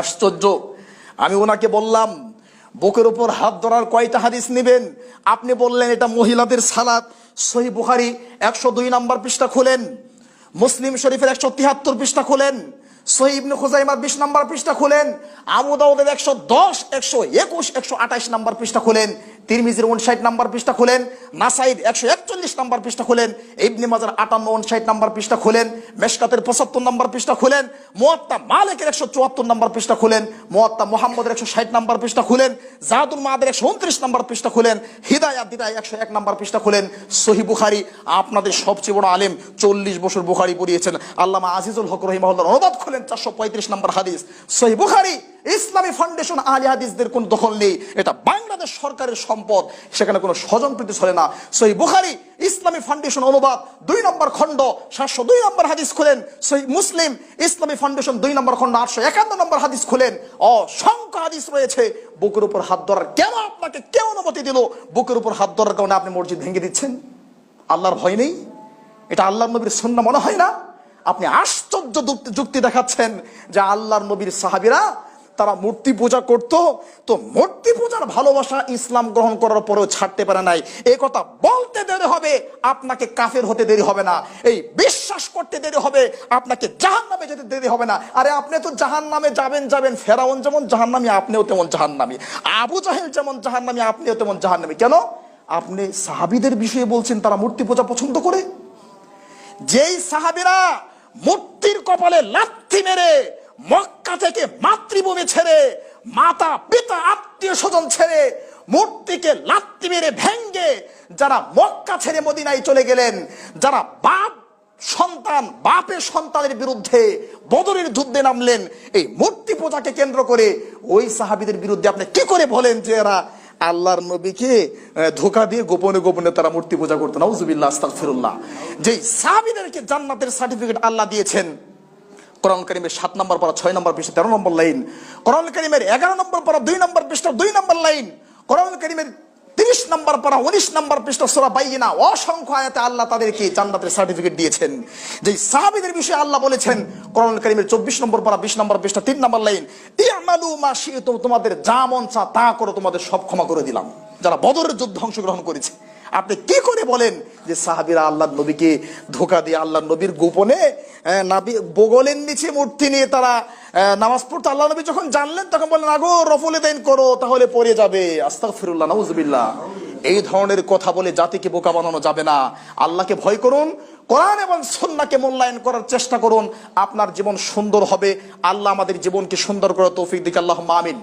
আশ্চর্য। আমি ওনাকে বললাম, বুকের উপর হাত ধরার কয়টা হাদিস নেবেন? আপনি বললেন, এটা মহিলাদের সালাদ সহি বুহারি একশো দুই নম্বর পৃষ্ঠা খোলেন, মুসলিম শরীফের একশো তিয়াত্তর পৃষ্ঠা খোলেন, সহি ইবনে খুজাইমার বিশ নম্বর পৃষ্ঠা খোলেন, আবু দাউদের একশো দশ, একশো একুশ, একশো আঠাশ নম্বর পৃষ্ঠা খুলেন। তিরমিজির উনষাট নম্বর পৃষ্ঠা খুলেন নাসাইদ একশো একচল্লিশ নম্বর পৃষ্ঠা খুলেন, ইবনি মাজার আটান্ন উনষাট নম্বর পৃষ্ঠা খুলেন, মেশকাতের পঁচাত্তর নম্বর পৃষ্ঠা খুলেন, মোয়াত্তা মালিকের একশো চুয়াত্তর নম্বর পৃষ্ঠা খুলেন, মোয়াত্তা মোহাম্মদের একশো ষাট নম্বর পৃষ্ঠা খুলেন জাহাদুল মাহাদের একশো উনত্রিশ নম্বর পৃষ্ঠা খুলেন, হিদায়াত দিদায় একশো এক নম্বর পৃষ্ঠা খুলেন। সহি বুখারি আপনাদের সবচেয়ে বড় আলেম চল্লিশ বছর বুখারি পড়িয়েছেন। আল্লামা আজিজুল হক রহিমাহুল্লাহ অনুবাদ খুলেন চারশো পঁয়ত্রিশ নম্বর হাদিস। সহি বুখারি ইসলামী ফাউন্ডেশন আলী হাদিসদের কোন দখল নেই। এটা বাংলাদেশ সরকারের সম্পদ। সেখানে কোনো স্বজন প্রীতি চলে না। সহি বুখারি ইসলামী ফাউন্ডেশন অনুবাদ দুই নম্বর খণ্ড, সাতশো দুই নম্বর হাদিস খুলেন। সহি মুসলিম ইসলামী ফাউন্ডেশন দুই নম্বর খণ্ড, আটশো একান্ন নম্বর হাদিস খুলেন। অসংখ্য হাদিস রয়েছে। বুকের উপর হাত ধরার কেন আপনাকে কেউ অনুমতি দিল? বুকের উপর হাত ধরার কারণে আপনি মসজিদ ভেঙে দিচ্ছেন? আল্লাহর ভয় নেই? এটা আল্লাহর নবীর সন্না মনে হয় না? আপনি আশ্চর্য যুক্তি দেখাচ্ছেন যে আল্লাহর নবীর সাহাবিরা তারা মূর্তি পূজা করত, তো মূর্তি পূজার ভালোবাসা ইসলাম গ্রহণ করার পরেও ছাড়তে পারে নাই। এই কথা বলতে দেরি হবে, আপনাকে কাফের হতে দেরি হবে না। এই বিশ্বাস করতে দেরি হবে, আপনাকে জাহান নামে যেতে দেরি হবে না। আরে আপনি তো জাহান নামে যাবেন যাবেন। ফেরাউন যেমন জাহান নামি আপনিও তেমন জাহান নামি আবু জাহেল যেমন জাহান নামি আপনিও তেমন জাহান নামি কেন? আপনি সাহাবিদের বিষয়ে বলছেন, তারা মূর্তি পূজা পছন্দ করে? যেই সাহাবিরা মূর্তির কপালে লাথি মেরে মক্কা থেকে মাতৃভূমি ছেড়ে, মাতা, পিতা, আত্মীয় স্বজন ছেড়ে, মূর্তিকে লাত্তি মেরে ভেঙ্গে যারা মক্কা ছেড়ে মদিনায় চলে গেলেন, যারা বাপ সন্তান, বাপের সন্তানের বিরুদ্ধে বদরের যুদ্ধে নামলেন, এই মূর্তি পূজাকে কেন্দ্র করে ওই সাহাবিদের বিরুদ্ধে আপনি কি করে বলেন যে এরা আল্লাহর নবীকে ধোকা দিয়ে গোপনে গোপনে তারা মূর্তি পূজা করতো? নাউজুবিল্লাহ, আস্তাগফিরুল্লাহ। যেই সাহাবিদেরকে জান্নাতের সার্টিফিকেট আল্লাহ দিয়েছেন কোরআন করিমের সাত নম্বর পড়া, ছয় নম্বর পৃষ্ঠা, তেরো নম্বর লাইন। কোরআন করিমের এগারো নম্বর পড়া, দুই নম্বর পৃষ্ঠা, দুই নম্বর লাইন। কোরআন করিমের তিরিশ নম্বর পড়া, উনিশ নম্বর পৃষ্ঠা, সোরা বাইনা অসংখ্য আয়াতে আল্লাহ তাদেরকে জান্নাতের সার্টিফিকেট দিয়েছেন। যে সাহাবিদের বিষয়ে আল্লাহ বলেছেন, কোরআন করিমের চব্বিশ নম্বর পড়া, বিশ নম্বর পৃষ্ঠা, তিন নম্বর লাইন, ইয়ামালু মা শি'তুম তোমাদের যা মন চা তা করো, তোমাদের সব ক্ষমা করে দিলাম। যারা বদরের যুদ্ধে অংশগ্রহণ করেছে। আপনি কি করে বলেন যে সাহাবিরা আল্লাহ নবীকে ধোকা দিয়ে, আল্লাহ নবীর গোপনে নাবি, বগলের নিচে মূর্তি নিয়ে তারা নামাজ পড়তো। আল্লাহ নবী যখন জানলেন, তখন বললেন, আগো, রফলে দেন করো, তাহলে পড়ে যাবে। আস্তাক ফিরুল্লাহ নাউজুবিল্লাহ। এই ধরনের কথা বলে জাতিকে বোকা বানানো যাবে না। আল্লাহকে ভয় করুন, কোরআন এবং সন্নাকে মূল্যায়ন করার চেষ্টা করুন। আপনার জীবন সুন্দর হবে। আল্লাহ আমাদের জীবনকে সুন্দর করার তৌফিক দিকে। আল্লাহ আমিন।